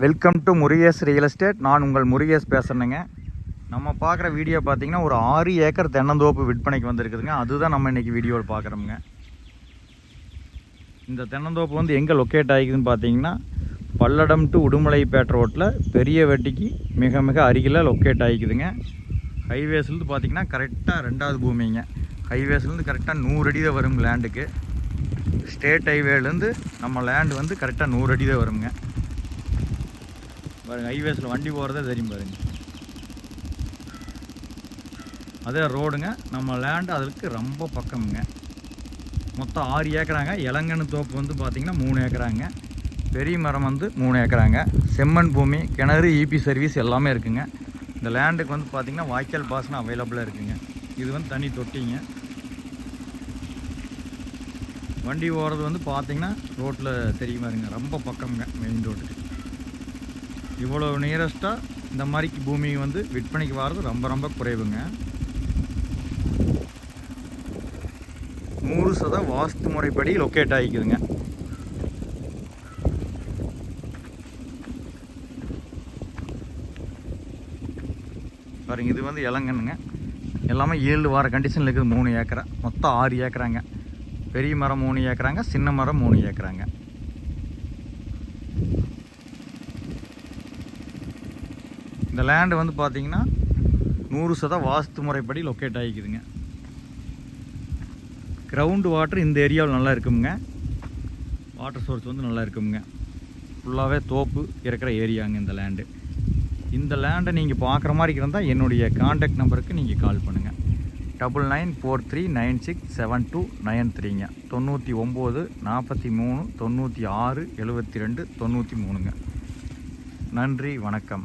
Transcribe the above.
Welcome to Murugesh real estate நான் உங்கள் முருகேஷ் பேசுகிறேங்க நம்ம பார்க்குற வீடியோ பார்த்தீங்கன்னா ஒரு ஆறு ஏக்கர் தென்னந்தோப்பு விற்பனைக்கு வந்திருக்குதுங்க. அதுதான் நம்ம இன்றைக்கி வீடியோவில் பார்க்குறோமுங்க. இந்த தென்னந்தோப்பு வந்து எங்கே லொக்கேட் ஆகிக்குதுன்னு பார்த்தீங்கன்னா பல்லடம் டு உடுமலைப்பேட்டை ரோட்டில் பெரிய வெட்டிக்கு மிக மிக அருகில் லொக்கேட் ஆகிக்குதுங்க. ஹைவேஸ்லேருந்து பார்த்தீங்கன்னா கரெக்டாக ரெண்டாவது பூமிங்க. ஹைவேஸ்லேருந்து கரெக்டாக நூறு அடி தான் வரும் லேண்டுக்கு ஸ்டேட் ஹைவேலேருந்து நம்ம லேண்டு வந்து கரெக்டாக நூறு அடி தான் வருங்க. பாருங்க ஹைவேஸில் வண்டி போகிறதே தெரியும் பாருங்க. அதே ரோடுங்க நம்ம லேண்டு அதற்கு ரொம்ப பக்கமுங்க. மொத்தம் ஆறு ஏக்கராங்க. இளங்கன்னு தோப்பு வந்து பார்த்திங்கன்னா மூணு ஏக்கராங்க. பெரிய மரம் வந்து மூணு ஏக்கராங்க. செம்மண் பூமி கிணறு இபி சர்வீஸ் எல்லாமே இருக்குங்க. இந்த லேண்டுக்கு வந்து பார்த்திங்கன்னா வாய்க்கால் பாசனம் அவைலபிளாக இருக்குங்க. இது வந்து தனி தொட்டிங்க. வண்டி ஓடுறது வந்து பார்த்திங்கன்னா ரோட்டில் தெரியுமா இருங்க ரொம்ப பக்கம்ங்க மெயின் ரோட்டுக்கு இவ்வளோ நியரஸ்ட்டாக இந்த மாதிரிக்கு பூமி வந்து விற்பனைக்கு வர்றது ரொம்ப ரொம்ப குறைவுங்க. நூறு சத வாஸ்து முறைப்படி லொக்கேட் ஆகிக்குதுங்க பாருங்க இது வந்து இளங்கன்னுங்க எல்லாமே ஏழு வார கண்டிஷனில் இருக்குது மூணு ஏக்கரா. மொத்தம் ஆறு ஏக்கராங்க. பெரிய மரம் மூணு ஏக்கராங்க சின்ன மரம் மூணு ஏக்கராங்க. இந்த லேண்டு வந்து பார்த்தீங்கன்னா நூறு சத வாஸ்து முறைப்படி லொக்கேட் ஆகிக்குதுங்க. கிரவுண்டு வாட்டர் இந்த ஏரியாவில் நல்லா இருக்குங்க வாட்டர் சோர்ஸ் வந்து நல்லா இருக்குங்க ஃபுல்லாகவே தோப்பு இருக்கிற ஏரியாங்க இந்த லேண்டு இந்த லேண்டை நீங்கள் பார்க்குற மாதிரி இருந்தால் என்னுடைய காண்டாக்ட் நம்பருக்கு நீங்கள் கால் பண்ணுங்கள் double nine four three nine six seven two nine த்ரீங்க தொண்ணூற்றி ஒம்பது நாற்பத்தி மூணு தொண்ணூற்றி ஆறு எழுபத்தி ரெண்டு தொண்ணூற்றி மூணுங்க. நன்றி வணக்கம்.